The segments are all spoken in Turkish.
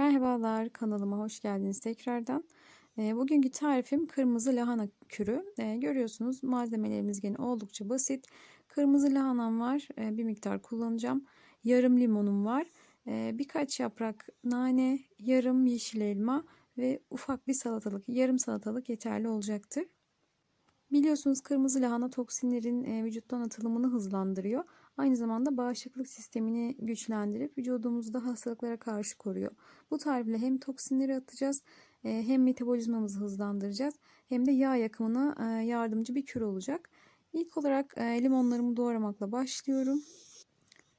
Merhabalar, kanalıma hoş geldiniz tekrardan. Eee, bugünkü tarifim kırmızı lahana kürü. Eee, görüyorsunuz malzemelerimiz gene oldukça basit. Kırmızı lahanam var, eee, bir miktar kullanacağım. Yarım limonum var. Eee, birkaç yaprak nane, yarım yeşil elma ve ufak bir salatalık, yarım salatalık yeterli olacaktır. Biliyorsunuz kırmızı lahana toksinlerin e, vücuttan atılımını hızlandırıyor. Aynı zamanda bağışıklık sistemini güçlendirip vücudumuzda hastalıklara karşı koruyor. Bu tarifle hem toksinleri atacağız e, hem metabolizmamızı hızlandıracağız hem de yağ yakımına e, yardımcı bir kür olacak. İlk olarak limonlarımı doğramakla başlıyorum.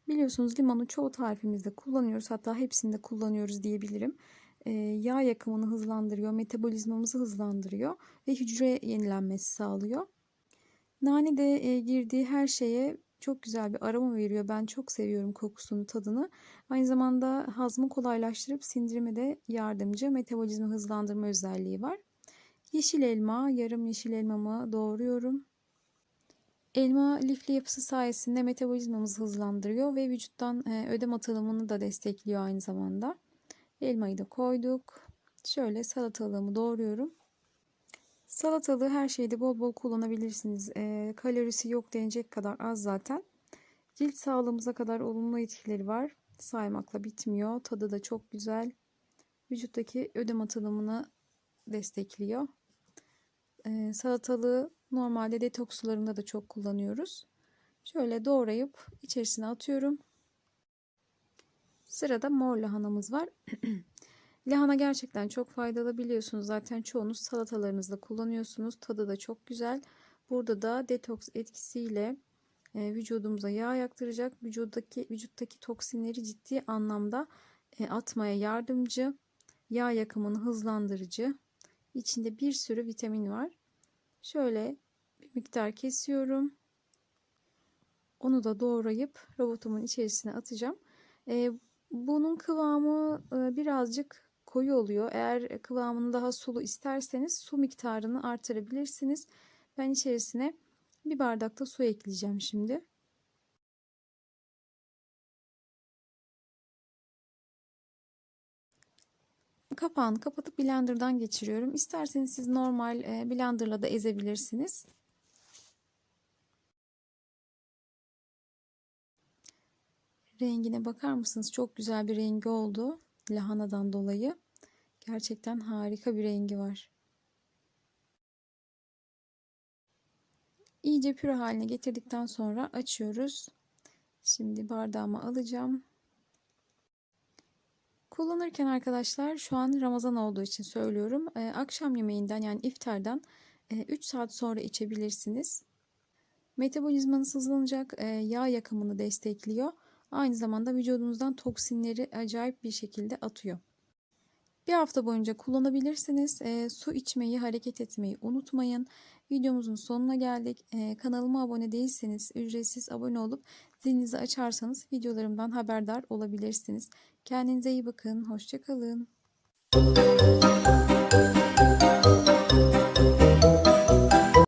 Biliyorsunuz limonu çoğu tarifimizde kullanıyoruz. Hatta hepsinde kullanıyoruz diyebilirim yağ yakımını hızlandırıyor, metabolizmamızı hızlandırıyor ve hücre yenilenmesi sağlıyor. Nane de girdiği her şeye çok güzel bir aroma veriyor. Ben çok seviyorum kokusunu, tadını. Aynı zamanda hazmı kolaylaştırıp sindirime de yardımcı, metabolizma hızlandırma özelliği var. Yeşil elma, yarım yeşil elmamı doğruyorum. Elma lifli yapısı sayesinde metabolizmamızı hızlandırıyor ve vücuttan ödem atılımını da destekliyor aynı zamanda. Elmayı da koyduk. Şöyle salatalığımı doğruyorum. Salatalığı her şeyde bol bol kullanabilirsiniz. E, kalorisi yok denecek kadar az zaten. Cilt sağlığımıza kadar olumlu etkileri var. Saymakla bitmiyor. Tadı da çok güzel. Vücuttaki ödem atılımını destekliyor. E, salatalığı normalde detoks sularında da çok kullanıyoruz. Şöyle doğrayıp içerisine atıyorum. Sırada mor lahanamız var. Lahana gerçekten çok faydalı biliyorsunuz. Zaten çoğunuz salatalarınızda kullanıyorsunuz. Tadı da çok güzel. Burada da detoks etkisiyle e, vücudumuza yağ yaktıracak. Vücuttaki, vücuttaki toksinleri ciddi anlamda e, atmaya yardımcı. Yağ yakımını hızlandırıcı. İçinde bir sürü vitamin var. Şöyle bir miktar kesiyorum. Onu da doğrayıp robotumun içerisine atacağım. E, bunun kıvamı e, birazcık koyu oluyor. Eğer kıvamını daha sulu isterseniz su miktarını artırabilirsiniz. Ben içerisine bir bardak da su ekleyeceğim şimdi. Kapağını kapatıp blenderdan geçiriyorum. İsterseniz siz normal e, blenderla da ezebilirsiniz. Rengine bakar mısınız? Çok güzel bir rengi oldu. Lahanadan dolayı. Gerçekten harika bir rengi var. İyice püre haline getirdikten sonra açıyoruz. Şimdi bardağıma alacağım. Kullanırken arkadaşlar şu an Ramazan olduğu için söylüyorum. Ee, akşam yemeğinden yani iftardan e, 3 saat sonra içebilirsiniz. Metabolizmanız hızlanacak, e, yağ yakımını destekliyor. Aynı zamanda vücudunuzdan toksinleri acayip bir şekilde atıyor. Bir hafta boyunca kullanabilirsiniz. E, su içmeyi, hareket etmeyi unutmayın. Videomuzun sonuna geldik. E, kanalıma abone değilseniz ücretsiz abone olup zilinizi açarsanız videolarımdan haberdar olabilirsiniz. Kendinize iyi bakın. Hoşçakalın.